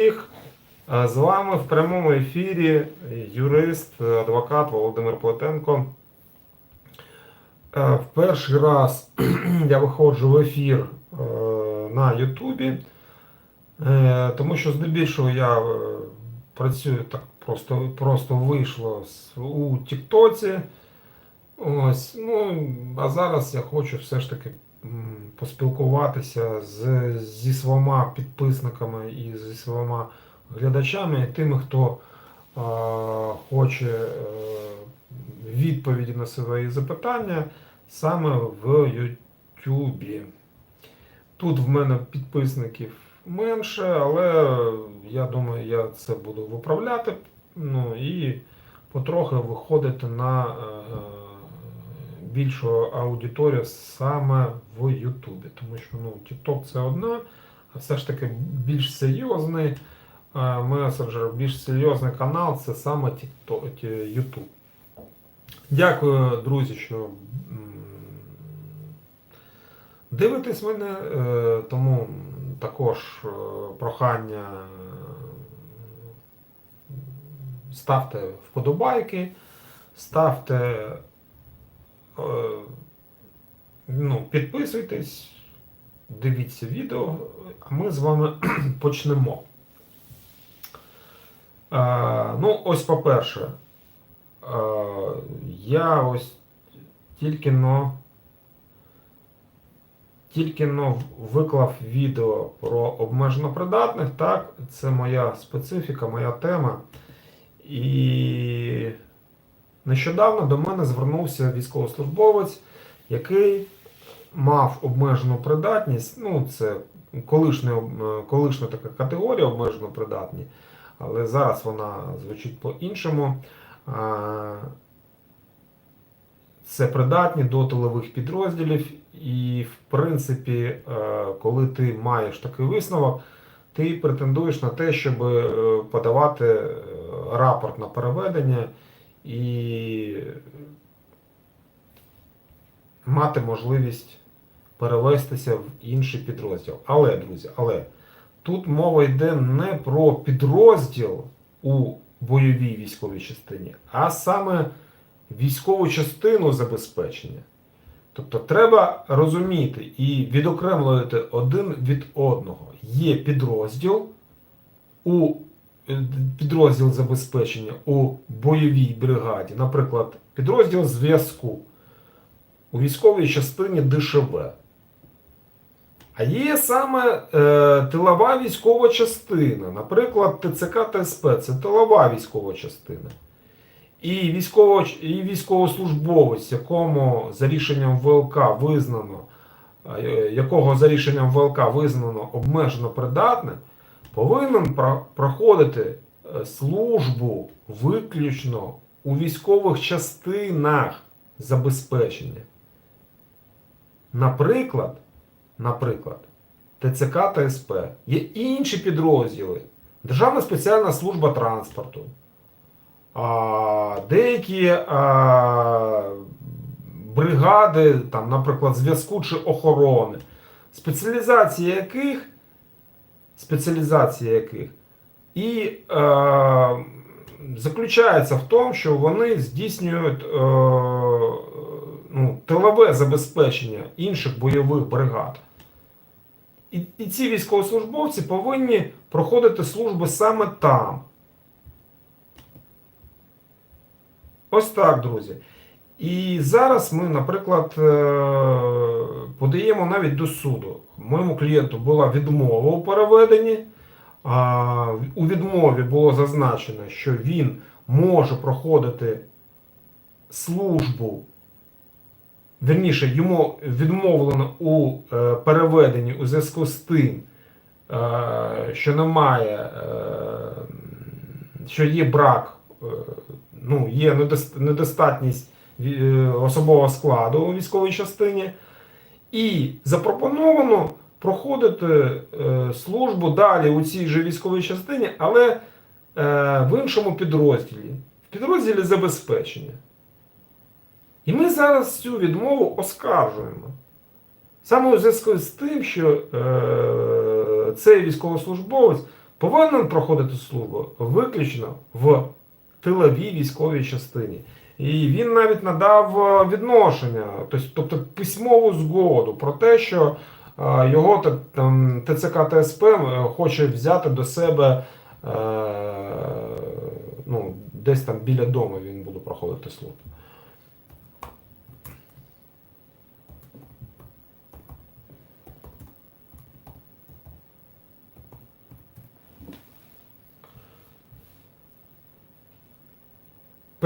всіх. З вами в прямому ефірі юрист, адвокат Володимир Плетенко. Е, В перший раз я виходжу в ефір е, на Ютубі, е, тому що здебільшого я працюю так просто, просто вийшло у Тіктоці. Ось, ну, а зараз я хочу все ж таки поспілкуватися з, зі своїми підписниками і зі своїми глядачами, і тими, хто а, хоче е, відповіді на свої запитання саме в Ютубі. Тут в мене підписників менше, але я думаю, я це буду виправляти. Ну і потрохи виходити на е, більшу аудиторію саме в Ютубі. Тому що ну, TikTok це одна, а все ж таки більш серйозний месенджер, більш серйозний канал це саме YouTube. Дякую, друзі, що дивитесь мене, е, тому також е, прохання ставте вподобайки, ставте, ну, підписуйтесь, дивіться відео, а ми з вами почнемо. Е, ну, ось по-перше, е, я ось тільки но тільки но виклав відео про обмежено придатних, так, це моя специфіка, моя тема. І нещодавно до мене звернувся військовослужбовець, який мав обмежену придатність. Ну, це колишня, колишня така категорія обмежено придатні, але зараз вона звучить по-іншому. Це придатні до тилових підрозділів, і, в принципі, е, коли ти маєш такий висновок, ти претендуєш на те, щоб е, подавати е, рапорт на переведення і мати можливість перевестися в інший підрозділ. Але, друзі, але тут мова йде не про підрозділ у бойовій військовій частині, а саме військову частину забезпечення. Тобто треба розуміти і відокремлювати один від одного. Є підрозділ у підрозділ забезпечення у бойовій бригаді, наприклад, підрозділ зв'язку у військовій частині ДШВ. А є саме е, тилова військова частина, наприклад, ТЦК ТСП це тилова військова частина. І, військово, і військовослужбовець, якому за рішенням ВЛК визнано, е, якого за рішенням ВЛК визнано обмежено придатним, повинен проходити е, службу виключно у військових частинах забезпечення. Наприклад, наприклад, ТЦК та СП є інші підрозділи, Державна спеціальна служба транспорту, а, деякі а, бригади, там, наприклад, зв'язку чи охорони, спеціалізація яких, спеціалізація яких і е, заключається в тому, що вони здійснюють е, ну, тилове забезпечення інших бойових бригад. І, і ці військовослужбовці повинні проходити служби саме там. Ось так, друзі. І зараз ми, наприклад, е, подаємо навіть до суду. Моєму клієнту була відмова у переведенні. А, У відмові було зазначено, що він може проходити службу. Вірніше, йому відмовлено у е, переведенні у зв'язку з тим, е, що немає, е, що є брак, ну, є недос- недостатність особового складу у військовій частині. І запропоновано проходити е, службу далі у цій же військовій частині, але е, в іншому підрозділі, в підрозділі забезпечення. І ми зараз цю відмову оскаржуємо. Саме у зв'язку з тим, що е, цей військовослужбовець повинен проходити службу виключно в тиловій військовій частині. І він навіть надав е, відношення, тобто, письмову згоду про те, що е, його та- там, ТЦК ТСП е, хоче взяти до себе ну, десь там біля дому він буде проходити службу.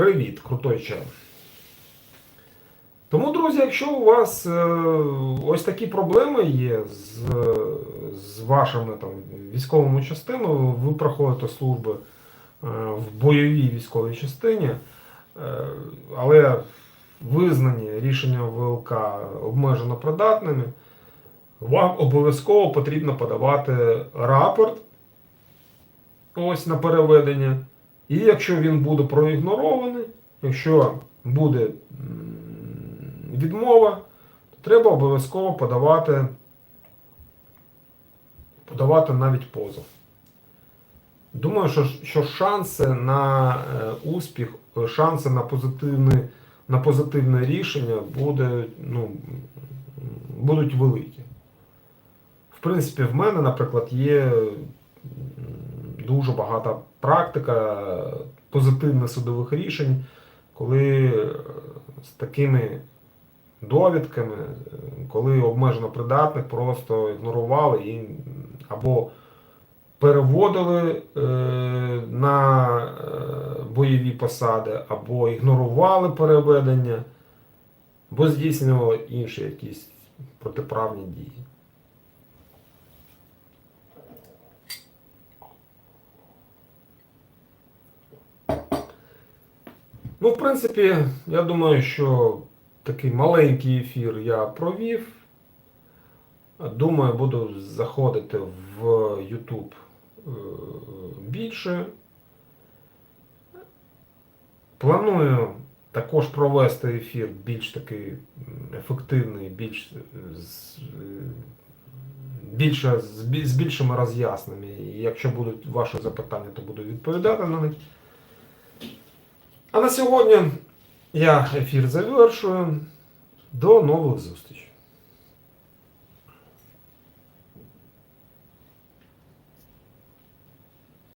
Привіт, крутой чай. Тому, друзі, якщо у вас е, ось такі проблеми є з, з вашими там, військовими частинами, ви проходите служби е, в бойовій військовій частині, е, але визнані рішення ВЛК обмежено придатними, вам обов'язково потрібно подавати рапорт ось на переведення. І якщо він буде проігнорований, якщо буде відмова, то треба обов'язково подавати, подавати навіть позов. Думаю, що, що шанси на е, успіх, шанси на позитивне, на позитивне рішення буде, ну, будуть великі. В принципі, в мене, наприклад, є дуже багата практика позитивних судових рішень, коли е, з такими довідками, е, коли обмежено придатних, просто ігнорували і або переводили е, на бойові посади, або ігнорували переведення, або здійснювали інші якісь протиправні дії. Ну, в принципі, я думаю, що такий маленький ефір я провів. Думаю, буду заходити в YouTube е, більше. Планую також провести ефір більш такий ефективний, більш з, е, більше, з, більшими роз'ясненнями. Якщо будуть ваші запитання, то буду відповідати на них. А на сьогодні я ефір завершую. До нових зустрічей.